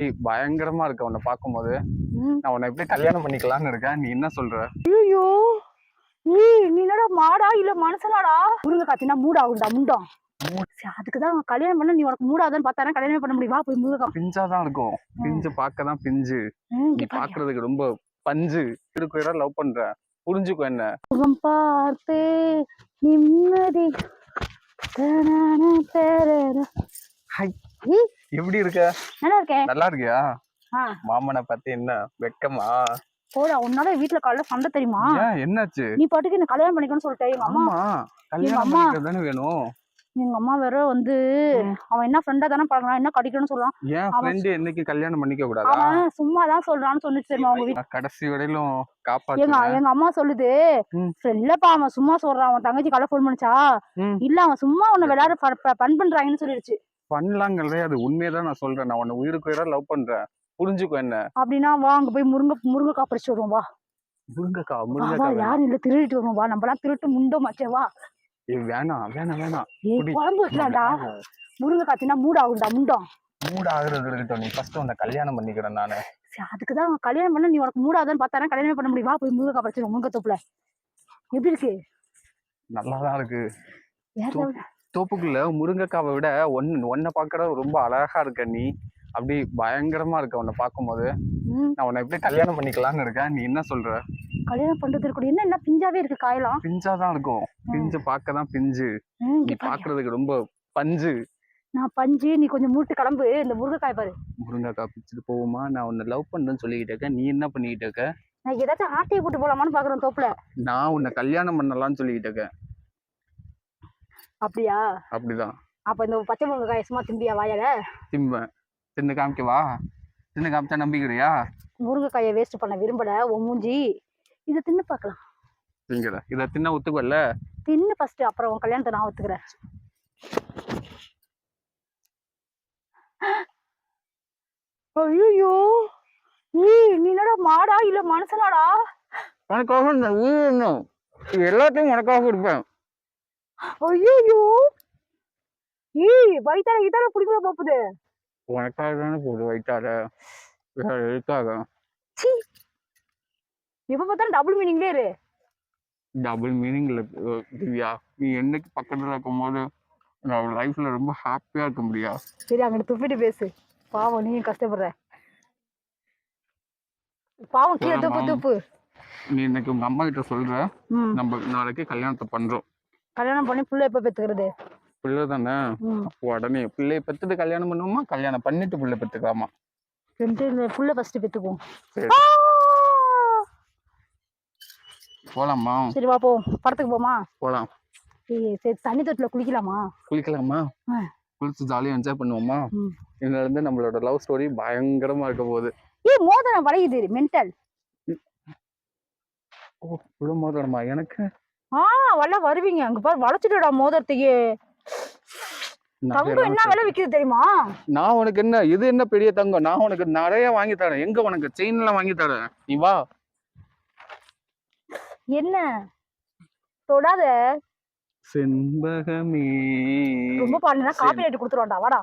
ஏய், பயங்கரமா இருக்க உன்னை பார்க்கும்போது. நான் உன்னை எப்படி கல்யாணம் பண்ணிக்கலாம்னு இருக்கேன் நீ என்ன சொல்ற? ஐயோ நீ என்னடா மாடா? இல்ல மனுஷனாடா? முருங்கை காத்தினா மூட் ஆகும்டா முண்டம் அதுக்குதான் கல்யாணம் பண்ண நீ உனக்கு மூடாதான்னு பார்த்தானா? கல்யாணம் பண்ண முடியுமா? போய் முருங்கை பிஞ்சாதான் இருக்கும். பிஞ்சு பார்க்க தான் பிஞ்சு நீ பாக்குறதுக்கு ரொம்ப பஞ்சு. இருக்குறா லவ் பண்ற. புரிஞ்சுக்கோ என்ன. முகம் பார்த்து நிம்மதி. ஹை. எப்படி இருக்க? நல்லா இருக்கேன் நல்லா இருக்கியா. மாமனை பார்த்து என்ன? வெக்கமா? போடா உன்னால வீட்டுல காலைல சண்டை தெரியுமா? என்னாச்சு? நீ பாட்டுக்கு என்ன கல்யாணம் பண்ணிக்கணும்னு சொல்லிட்டேன் எங்க அம்மா. கல்யாணம் அம்மா. பண்ணிக்கிறது தானே வேணும். எங்க அம்மா வேற வந்து அவன் என்ன ஃப்ரெண்டா தானே பழகிறான் என்ன கடிக்கணும்னு சொல்றான். ஏன் ஃப்ரெண்டு என்னைக்கு கல்யாணம் பண்ணிக்க கூடாதா அவன் சும்மா தான் சொல்றான்னு சொன்னிச்சு தெரியுமா அவங்க வீட்டுல நான் கடைசி வரையிலும் எங்க காப்பாத்துவேன். எங்க அம்மா சொல்லுது. இல்லப்பா அவன் சும்மா சொல்றான் அவன் தங்கச்சி காலை ஃபோன் பண்ணிச்சா. இல்ல அவன் சும்மா உன்னை விளையாட பண் பண்றாங்கன்னு சொல்லிடுச்சு பண்ணலாங்கிறதே அது உண்மையதான் நான் சொல்றேன். நான் உன்னை உயிருக்கு உயிரா லவ் பண்றேன். புரிஞ்சுக்கோ என்ன? அப்படின்னா வா அங்க போய் முருங்கை முருங்கைக்காய் பறிச்சு வருவோம் வா. முருங்கக்கா வா, வா முருங்கக்கா யாரும் இல்ல திருடிட்டு வருவோம் வா. நம்மளாம் திருட்டு முண்டோ மச்சே வா. ஏய், வேணாம் வேணாம் வேணாம். குழம்பு வைக்கலாம்டா. முருங்கைக்காய் தின்னா மூட் ஆகும்டா முண்டம். மூட் ஆகுறது இருக்கட்டும். நீ ஃபர்ஸ்ட் உன்னை கல்யாணம் பண்ணிக்கிறேன் நானு. அதுக்குதான் கல்யாணம் பண்ண நீ உனக்கு மூடாதான்னு பார்த்தானா கல்யாணம் பண்ண முடியுமா. போய் முருங்கைக்காய் பறிச்சு முருங்கை தோப்புல எப்படி இருக்கு? நல்லாதான் இருக்கு. வேற தோ- level. தோப்புக்குள்ள முருங்கைக்காவை விட ஒன் ஒன்னை பார்க்கற ரொம்ப அழகா இருக்க நீ. அப்படி பயங்கரமா இருக்க உன்னை பார்க்கும்போது நான் உன்னை எப்படி கல்யாணம் பண்ணிக்கலாம்னு இருக்கேன். நீ என்ன சொல்ற? கல்யாணம் பண்றது இருக்கணும் என்ன என்ன பிஞ்சாவே இருக்கு காயெல்லாம் பிஞ்சாதான் இருக்கும். பிஞ்சு பார்க்க தான் பிஞ்சு நீ. பாக்குறதுக்கு ரொம்ப பஞ்சு. நான் பஞ்சு நீ கொஞ்சம் மூட்டு கிளம்பு. இந்த முருங்கைக்காய் பாரு. முருங்கைக்காய் பிச்சுட்டு போவோமா? நான் உன்னை லவ் பண்ணுன்னு சொல்லிக்கிட்டு இருக்கேன். நீ என்ன பண்ணிக்கிட்டு இருக்க? நான் ஏதாச்சும் ஆட்டையை போட்டு போலாமான்னு பாக்குறேன் தோப்புல. நான் உன்னை கல்யாணம் பண்ணலாம்னு சொல்லிக்கிட்டு இருக்கேன். அப்படியா? அப்படிதான். அப்ப இந்த பச்சை முருங்கைக்காய் சும்மா திம்பியா வாயால? திம்பேன் தின்னு காமிக்கவா? தின்னு காமிச்சா நம்பிக்கிறியா? முருங்கைக்காயை வேஸ்ட் பண்ண விரும்பல உன் மூஞ்சி. இதை தின்னு பார்க்கலாம். திங்கிற இதை தின்ன ஒத்துக்கல தின்னு ஃபர்ஸ்ட் அப்புறம் உன் கல்யாணத்தை நான் ஒத்துக்கிறேன். ஐயோ ஏய் நீ என்னடா மாடா? இல்ல மனுஷனாடா? உனக்காக இந்த உயிர் இன்னும் இது எல்லாத்தையும் உனக்காக கொடுப்பேன் ஐயோ ஏய் வயித்தால இதால குடிக்கிற போப்புது? உனக்காக தானே போடு வயிற்றால வேற எதுக்காக? சீ எப்ப பார்த்தாலும் டபுள் மீனிங்லே இரு. டபுள் மீனிங்ல திவ்யா நீ என்னைக்கு பக்கத்துல இருக்கும் போது நான் லைஃப்ல ரொம்ப ஹாப்பியா இருக்க முடியா? சரி அங்கிட்டு துப்பிட்டு பேசு. பாவம் நீயும் கஷ்டப்படுற. பாவம் கீழே துப்பு? துப்பு. நீ இன்னைக்கு உங்க அம்மா கிட்ட சொல்ற. நம்ம நாளைக்கு கல்யாணத்தை பண்றோம். கல்யாணம் பண்ணி புள்ள எப்ப பெத்துக்கிறது? பிள்ளை தானே? உடனே பிள்ளைய பெத்துட்டு கல்யாணம் பண்ணுவோமா? கல்யாணம் பண்ணிட்டு பிள்ளை பெத்துக்கலாமா? ரெண்டு இந்த புள்ள ஃபர்ஸ்ட் பெத்துக்குவோம்! போலாமா? சரி வா போ. படத்துக்கு போமா? போலாம். சரி தண்ணி தொட்டில குளிக்கலாமா? குளிக்கலாமா. குளிச்சு ஜாலியா என்ஜாய் பண்ணுவோமா. இதுல இருந்து நம்மளோட லவ் ஸ்டோரி பயங்கரமா இருக்க போகுது. ஏய் மோதிரம் வளையுது மென்டல் ஓ இவ்வளவு மோதிரமா? எனக்கு ஆ வல்ல வருவீங்க. அங்க பாரு வளைச்சிட்டுடா மோதிரத்தையே. தங்கம் என்ன விலை விக்குது தெரியுமா? நான் உனக்கு என்ன இது என்ன பெரிய தங்கம்? நான் உனக்கு நிறைய வாங்கி தரேன். எங்க உனக்கு? செயின் எல்லாம் வாங்கி தரேன். நீ வா. என்ன? தொடாத. செண்பகமே. ரொம்ப பாடுனா. காப்பி ரைட் கொடுத்துருவான்டா வாடா.